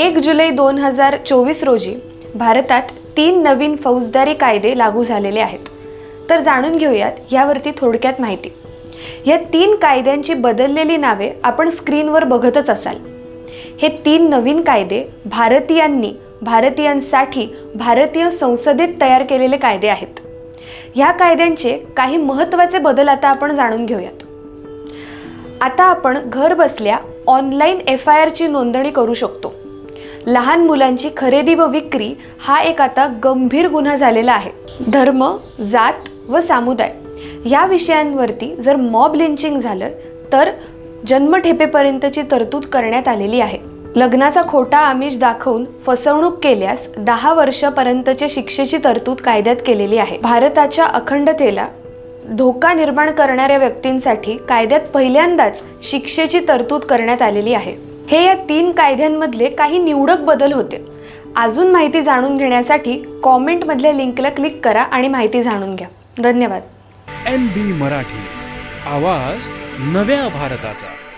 एक जुलै दोन हजार चोवीस रोजी भारतात तीन नवीन फौजदारी कायदे लागू झालेले आहेत. तर जाणून घेऊयात यावरती थोडक्यात माहिती. या तीन कायद्यांची बदललेली नावे आपण स्क्रीनवर बघतच असाल. हे तीन नवीन कायदे भारतीयांनी भारतीयांसाठी भारतीय संसदेत तयार केलेले कायदे आहेत. ह्या कायद्यांचे काही महत्त्वाचे बदल आता आपण जाणून घेऊयात. आता आपण घर बसल्या ऑनलाईन एफ आय आरची नोंदणी करू शकतो. लहान मुलांची खरेदी व विक्री हा एक आता गंभीर गुन्हा झालेला आहे. धर्म जात व समुदाय या विषयांवरती जर मॉब लिंचिंग झालं तर जन्मठेपेपर्यंतची तरतूद करण्यात आलेली आहे. लग्नाचा खोटा आमिष दाखवून फसवणूक केल्यास दहा वर्षापर्यंतच्या शिक्षेची तरतूद कायद्यात केलेली आहे. भारताच्या अखंडतेला धोका निर्माण करणाऱ्या व्यक्तींसाठी कायद्यात पहिल्यांदाच शिक्षेची तरतूद करण्यात आलेली आहे. हे या तीन कायद्यांमधले काही निवडक बदल होते. अजून माहिती जाणून घेण्यासाठी कॉमेंटमधल्या लिंकला क्लिक करा आणि माहिती जाणून घ्या. धन्यवाद. N B Marathi. आवाज नव्या भारताचा.